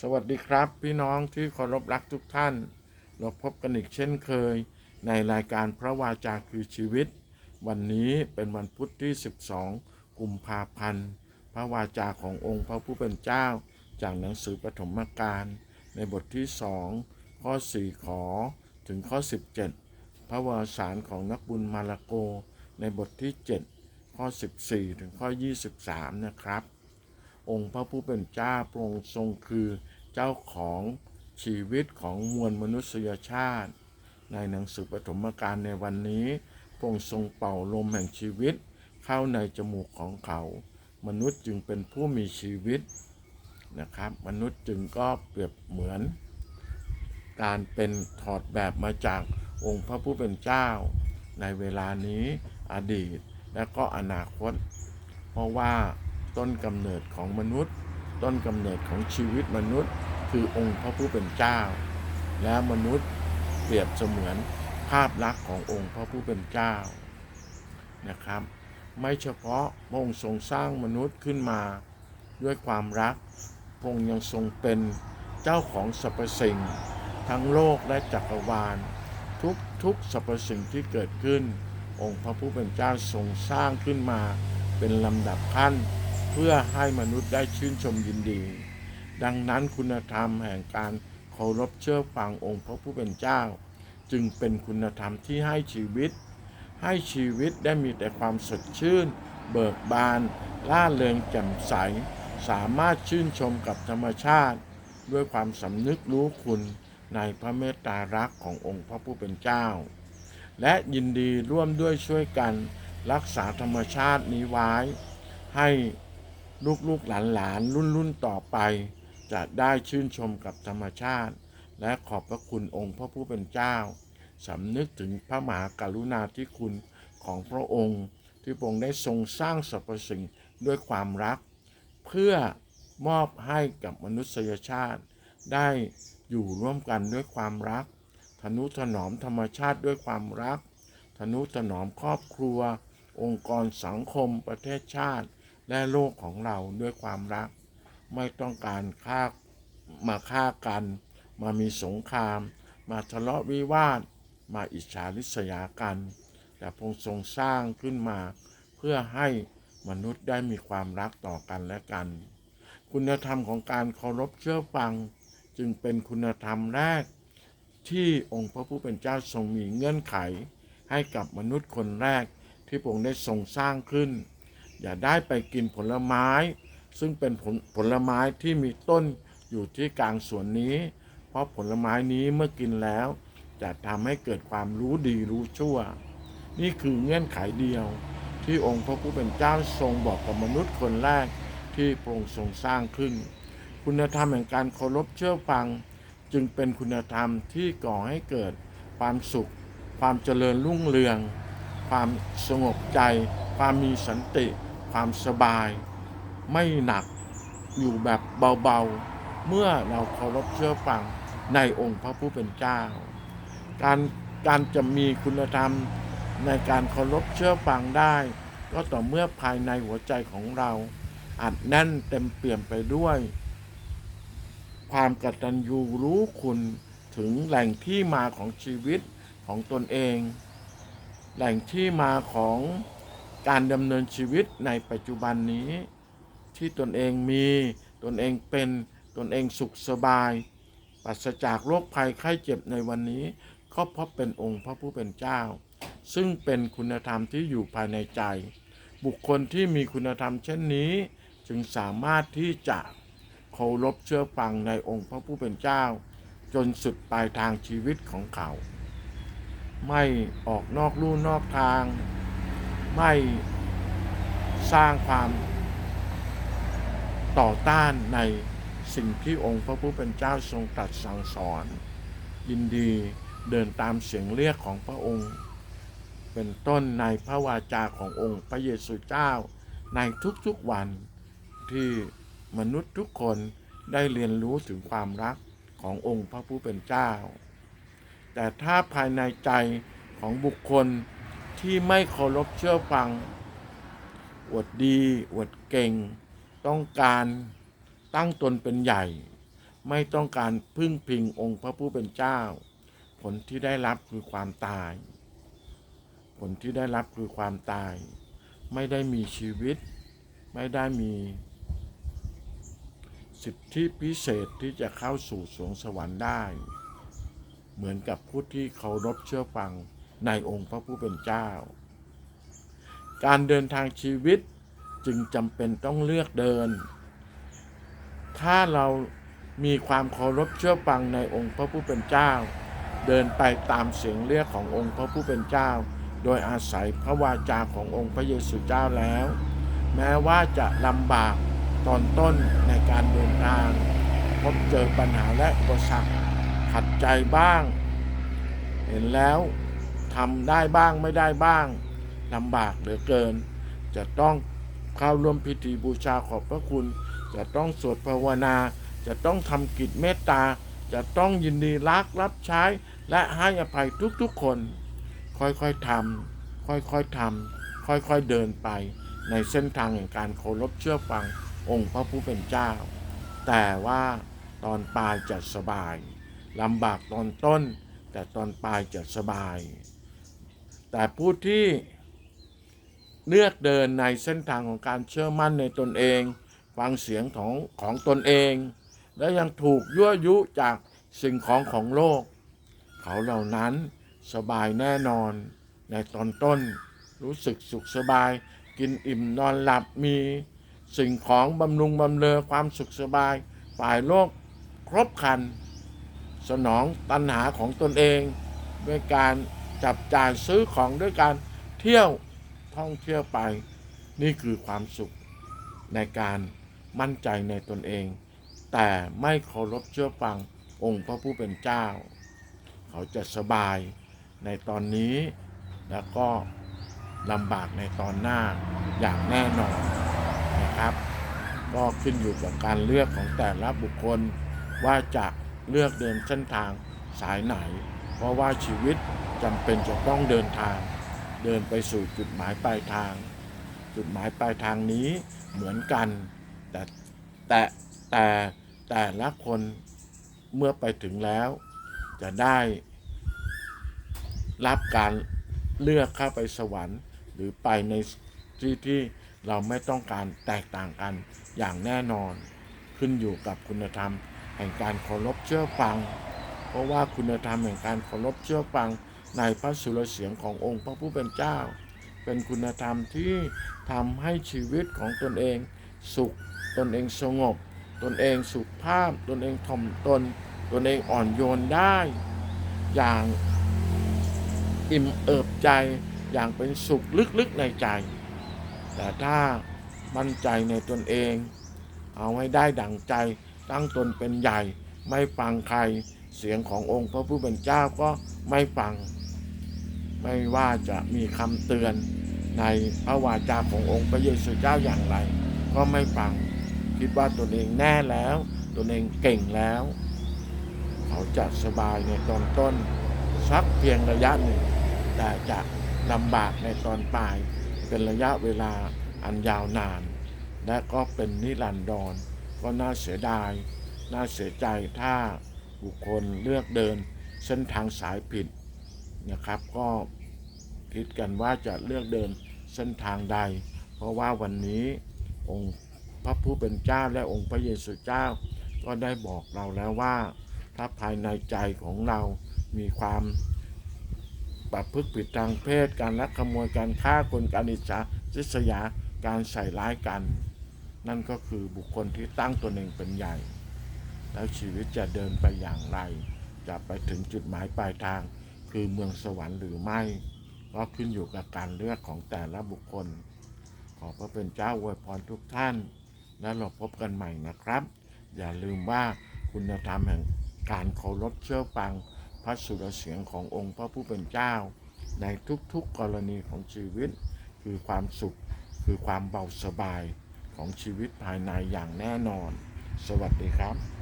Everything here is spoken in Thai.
สวัสดีครับพี่น้องที่เคารพรักทุกท่าน เราพบกันอีกเช่นเคย ในรายการพระวาจาคือชีวิต วันนี้เป็นวันพุธที่ 12 กุมภาพันธ์ พระวาจาขององค์พระผู้เป็นเจ้า จากหนังสือปฐมกาลในบทที่ 2 ข้อ 4 ขอถึงข้อ 17 พระวารสารของนักบุญมารโก ในบทที่ 7 ข้อ 14 ถึงข้อ 23 นะครับ องค์พระผู้เป็นเจ้าพระองค์ทรงคือเจ้าของชีวิตของมวลมนุษยชาติ ในหนังสือปฐมกาลในวันนี้พระองค์ทรงเป่าลมแห่งชีวิต เข้าในจมูกของเขา มนุษย์จึงเป็นผู้มีชีวิตนะครับ มนุษย์จึงก็เปรียบเหมือน การเป็นถอดแบบมาจากองค์พระผู้เป็นเจ้า ในเวลานี้อดีตและก็อนาคต เพราะว่า ต้นกำเนิดของมนุษย์ ต้นกำเนิดของชีวิตมนุษย์ คือองค์พระผู้เป็นเจ้า และมนุษย์เปรียบเสมือนภาพลักษณ์ขององค์พระผู้เป็นเจ้านะครับ ไม่เฉพาะพระองค์ทรงสร้างมนุษย์ขึ้นมาด้วยความรักพระองค์ยังทรงเป็นเจ้าของสรรพสิ่ง ทั้งโลกและจักรวาล ทุกทุกสรรพสิ่งที่เกิดขึ้น องค์พระผู้เป็นเจ้าทรงสร้างขึ้นมาเป็นลำดับขั้น เพื่อให้มนุษย์ได้ชื่นชมยินดี ดังนั้นคุณธรรมแห่งการเคารพเชื่อฟังองค์พระผู้เป็นเจ้า จึงเป็นคุณธรรมที่ให้ชีวิต ให้ชีวิตได้มีแต่ความสดชื่น เบิกบานล่าเริงแจ่มใส สามารถชื่นชมกับธรรมชาติ ด้วยความสำนึกรู้คุณในพระเมตตารักขององค์พระผู้เป็นเจ้า และยินดีร่วมด้วยช่วยกันรักษาธรรมชาตินี้ไว้ ให้ ลูกๆหลานๆรุ่นรุ่นๆต่อไป จะได้ชื่นชมกับธรรมชาติ และขอบพระคุณองค์พระผู้เป็นเจ้าสำนึกถึงพระมหากรุณาธิคุณของพระองค์ ที่พระองค์ได้ทรงสร้างสรรพสิ่งด้วยความรัก เพื่อมอบให้กับมนุษยชาติ ได้อยู่ร่วมกันด้วยความรัก ทนุถนอมธรรมชาติด้วยความรัก ทนุถนอมครอบครัว องค์กรสังคมประเทศชาติ และโลกของเราด้วยความรัก ไม่ต้องการฆ่ามาฆ่ากัน มามีสงคราม มาทะเลาะวิวาท มาอิจฉาริษยากัน แต่พระองค์ทรงสร้างขึ้นมา เพื่อให้มนุษย์ได้มีความรักต่อกันและกัน คุณธรรมของการเคารพเชื่อฟัง จึงเป็นคุณธรรมแรก ที่องค์พระผู้เป็นเจ้าทรงมีเงื่อนไข ให้กับมนุษย์คนแรกที่พระองค์ได้ทรงสร้างขึ้น อย่าได้ไปกินผลไม้ ซึ่งเป็นผลผลไม้ที่มีต้นอยู่ที่กลางสวนนี้ เพราะผลไม้นี้เมื่อกินแล้ว จะทำให้เกิดความรู้ดีรู้ชั่ว นี่คือเงื่อนไขเดียว ที่องค์พระผู้เป็นเจ้าทรงบอกกับมนุษย์คนแรกที่พระองค์ทรงสร้างขึ้น คุณธรรมแห่งการเคารพเชื่อฟัง จึงเป็นคุณธรรมที่ก่อให้เกิดความสุข ความเจริญรุ่งเรือง ความสงบใจ ความมีสันติ ความสบาย ไม่หนักอยู่แบบเบาๆ เมื่อเราเคารพเชื่อฟังในองค์พระผู้เป็นเจ้า การการจะมีคุณธรรมในการเคารพเชื่อฟังได้ ก็ต่อเมื่อภายในหัวใจของเรา อัดแน่นเต็มเปี่ยมไปด้วย ความกตัญญูรู้คุณถึงแหล่งที่มาของชีวิตของตนเอง แหล่งที่มาของ การดำเนินชีวิตในปัจจุบันนี้ ที่ตนเองมีตนเองเป็นตนเองสุขสบายปราศจากโรคภัยไข้เจ็บในวันนี้ก็เพราะเป็นองค์พระผู้เป็นเจ้า ซึ่งเป็นคุณธรรมที่อยู่ภายในใจ บุคคลที่มีคุณธรรมเช่นนี้ จึงสามารถที่จะเคารพเชื่อฟังในองค์พระผู้เป็นเจ้า จนสุดปลายทางชีวิตของเขา ไม่ออกนอกลู่นอกทาง ไม่สร้างความต่อต้านในสิ่งที่องค์พระผู้เป็นเจ้าทรงตรัสสั่งสอน ยินดีเดินตามเสียงเรียกของพระองค์ เป็นต้นในพระวาจาขององค์พระเยซูเจ้าในทุกๆวันที่มนุษย์ทุกคนได้เรียนรู้ถึงความรักขององค์พระผู้เป็นเจ้า แต่ถ้าภายในใจของบุคคล ที่ไม่เคารพเชื่อฟัง อวดดีอวดเก่ง ต้องการตั้งตนเป็นใหญ่ ไม่ต้องการพึ่งพิงองค์พระผู้เป็นเจ้า ผลที่ได้รับคือความตาย ผลที่ได้รับคือความตาย ไม่ได้มีชีวิต ไม่ได้มีสิทธิพิเศษที่จะเข้าสู่สวงสวรรค์ได้ เหมือนกับผู้ที่เคารพเชื่อฟัง ในองค์พระผู้เป็นเจ้า การเดินทางชีวิตจึงจำเป็นต้องเลือกเดิน ถ้าเรามีความเคารพเชื่อฟังในองค์พระผู้เป็นเจ้า เดินไปตามเสียงเรียกขององค์พระผู้เป็นเจ้า โดยอาศัยพระวาจาขององค์พระเยซูเจ้าแล้ว แม้ว่าจะลำบากตอนต้นในการเดินทาง พบเจอปัญหาและอุปสรรคขัดใจบ้าง เห็นแล้ว ทำได้บ้างไม่ได้บ้างลำบากเหลือเกิน จะต้องเข้าร่วมพิธีบูชาขอบพระคุณ จะต้องสวดภาวนา จะต้องทำกิจเมตตา จะต้องยินดีรักรับใช้ และให้อภัยทุกๆคน ค่อยๆทำค่อยๆทำค่อยๆเดินไป ในเส้นทางแห่งการเคารพเชื่อฟังองค์พระผู้เป็นเจ้า แต่ว่าตอนปลายจะสบายลำบากตอนต้น แต่ตอนปลายจะสบาย แต่ผู้ที่เลือกเดินในเส้นทางของการเชื่อมั่นในตนเอง ฟังเสียงของของตนเอง และยังถูกยั่วยุจากสิ่งของของโลก เขาเหล่านั้นสบายแน่นอนในตอนต้น รู้สึกสุขสบาย กินอิ่มนอนหลับมี สิ่งของบำรุงบำเรอความสุขสบาย ฝ่ายโลกครบครัน สนองตัณหาของตนเอง ด้วยการ จับจ่ายซื้อของด้วยการเที่ยวท่องเที่ยวไป นี่คือความสุขในการมั่นใจในตนเอง แต่ไม่เคารพเชื่อฟังองค์พระผู้เป็นเจ้า เขาจะสบายในตอนนี้แล้วก็ลำบากในตอนหน้าอย่างแน่นอนนะครับ ก็ขึ้นอยู่กับการเลือกของแต่ละบุคคลว่าจะเลือกเดินเส้นทางสายไหน ราะว่าชีวิตจำเป็นจะต้องเดินทาง เดินไปสู่จุดหมายปลายทาง จุดหมายปลายทางนี้เหมือนกัน แต่แต่แต่แต่ละคนเมื่อไปถึงแล้ว จะได้รับการเลือกเข้าไปสวรรค์ หรือไปในที่ที่เราไม่ต้องการแตกต่างกันอย่างแน่นอน ขึ้นอยู่กับคุณธรรม แห่งการเคารพเชื่อฟัง ราะว่าคุณธรรมแห่งการเคารพเชื่อฟังในพระสุรเสียงขององค์พระผู้เป็นเจ้า เป็นคุณธรรมที่ทำให้ชีวิตของตนเอง สุขตนเองสงบ ตนเองสุขภาพ ตนเองถ่อมตน ตนเองอ่อนโยนได้ อย่างอิ่มเอิบใจอย่างเป็นสุขลึกๆในใจ แต่ถ้ามั่นใจในตนเอง เอาให้ได้ดั่งใจตั้งตนเป็นใหญ่ไม่ฟังใคร เสียงขององค์พระผู้เป็นเจ้าก็ไม่ฟัง ไม่ว่าจะมีคำเตือนในพระวาจาขององค์พระเยซูเจ้าอย่างไร ก็ไม่ฟัง คิดว่าตนเองแน่แล้ว ตนเองเก่งแล้ว เขาจะสบายในตอนต้นสักเพียงระยะหนึ่ง แต่จะลำบากในตอนปลาย เป็นระยะเวลาอันยาวนาน และก็เป็นนิรันดรก็น่าเสียดาย น่าเสียใจถ้า บุคคลเลือกเดินเส้นทางสายผิดนะครับ ก็คิดกันว่าจะเลือกเดินเส้นทางใด เพราะว่าวันนี้องค์พระผู้เป็นเจ้าและองค์พระเยซูเจ้า ก็ได้บอกเราแล้วว่า ถ้าภายในใจของเรามีความประพฤติผิดทางเพศการลักขโมยการฆ่าคนการอิจฉาริษยาการใส่ร้ายกัน นั่นก็คือบุคคลที่ตั้งตนเองเป็นใหญ่ แล้วชีวิตจะเดินไปอย่างไร จะไปถึงจุดหมายปลายทาง คือเมืองสวรรค์หรือไม่ก็ขึ้นอยู่กับการเลือกของแต่ละบุคคล ขอพระเป็นเจ้าอวยพรทุกท่าน และเราพบกันใหม่นะครับ อย่าลืมว่าคุณธรรมแห่งการเคารพเชื่อฟัง พระสุรเสียงขององค์พระผู้เป็นเจ้า ในทุกๆกรณีของชีวิต คือความสุข คือความเบาสบายของชีวิตภายในอย่างแน่นอน สวัสดีครับ